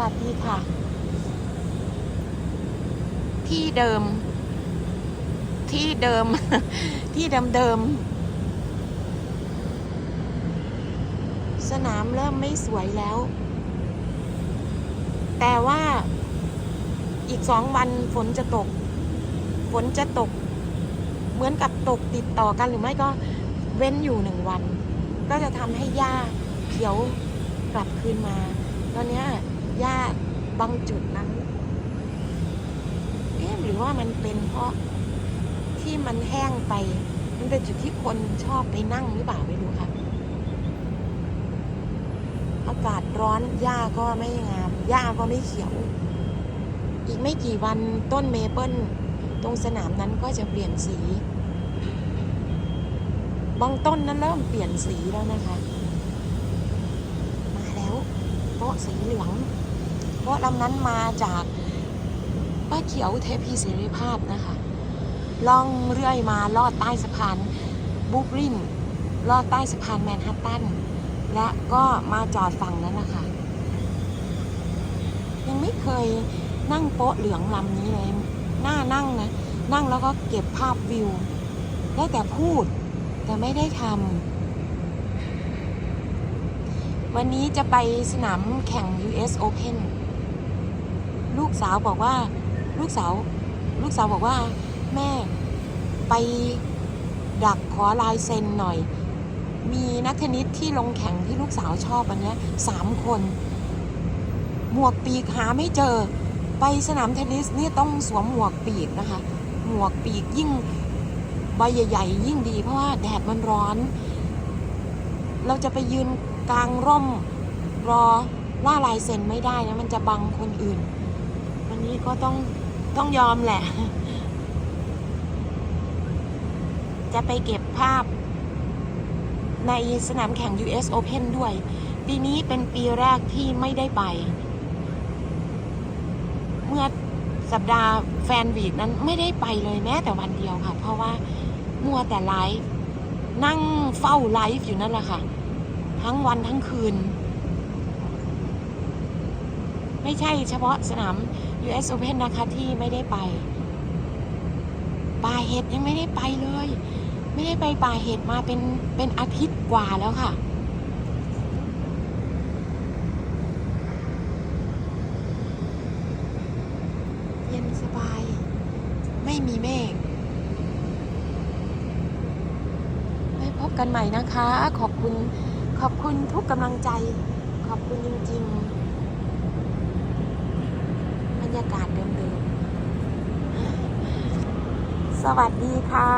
วัสดีค่ะ ที่เดิม ที่เดิม ที่เดิมเดิม สนามเริ่มไม่สวยแล้ว แต่ว่าอีกสองวันฝนจะตก ฝนจะตก เหมือนกับตกติดต่อกันหรือไม่ก็เว้นอยู่หนึ่งวัน ก็จะทำให้หญ้าเขียวกลับคืนมา ตอนเนี้ยหญ้า บางจุดนั้นเอ๊ะหรือว่ามันเป็นเพราะที่มันแห้งไป มันเป็นจุดที่คนชอบไปนั่งหรือเปล่าไม่รู้ค่ะ อากาศร้อนหญ้าก็ไม่งามหญ้าก็ไม่เขียว อีกไม่กี่วันต้นเมเปิลตรงสนามนั้นก็จะเปลี่ยนสี บางต้นนั้นเริ่มเปลี่ยนสีแล้วนะคะ มาแล้วโต๊ะสีเหลือง โต๊ะลำนั้นมาจากป้าเขียวเทพีเสรีภาพนะคะล่องเรื่อยมาลอดใต้สะพานบุกรินลอดใต้สะพานแมนฮัตตัน และก็มาจอดฝั่งนั้นนะคะยังไม่เคยนั่งโป๊ะเหลืองลำนี้เลยน่านั่งนะ นั่งแล้วก็เก็บภาพวิว ได้แต่พูด แต่ไม่ได้ทำวันนี้จะไปสนามแข่ง US Open ลูกสาวบอกว่าลูกสาว ลูกสาวบอกว่า แม่ไปดักขอลายเซ็นหน่อย มีนักเทนนิสที่ลงแข่งที่ลูกสาวชอบอันเนี้ยสามคน หมวกปีกหาไม่เจอ ไปสนามเทนนิสนี่ต้องสวมหมวกปีกนะคะ หมวกปีกยิ่งใบใหญ่ๆยิ่งดีเพราะว่าแดดมันร้อน เราจะไปยืนกลางร่มรอล่าลายเซ็นไม่ได้นะมันจะบังคนอื่น นี้ก็ต้องต้องยอมแหละ จะไปเก็บภาพในสนามแข่ง US Open ด้วย ปีนี้เป็นปีแรกที่ไม่ได้ไป เมื่อสัปดาห์แฟนวีคนั้นไม่ได้ไปเลยแม้แต่วันเดียวค่ะ เพราะว่ามัวแต่ไลฟ์นั่งเฝ้าไลฟ์อยู่นั่นแหละค่ะ ทั้งวันทั้งคืน ไม่ใช่เฉพาะสนาม US Open นะคะที่ไม่ได้ไปป่าเห็ดยังไม่ได้ไปเลย ไม่ได้ไปป่าเห็ดมาเป็นเป็นอาทิตย์กว่าแล้วค่ะ เย็นสบาย ไม่มีเมฆไว้พบกันใหม่นะคะ ขอบคุณขอบคุณทุกกำลังใจ ขอบคุณจริง ๆากาศเดิมๆ สวัสดีค่ะ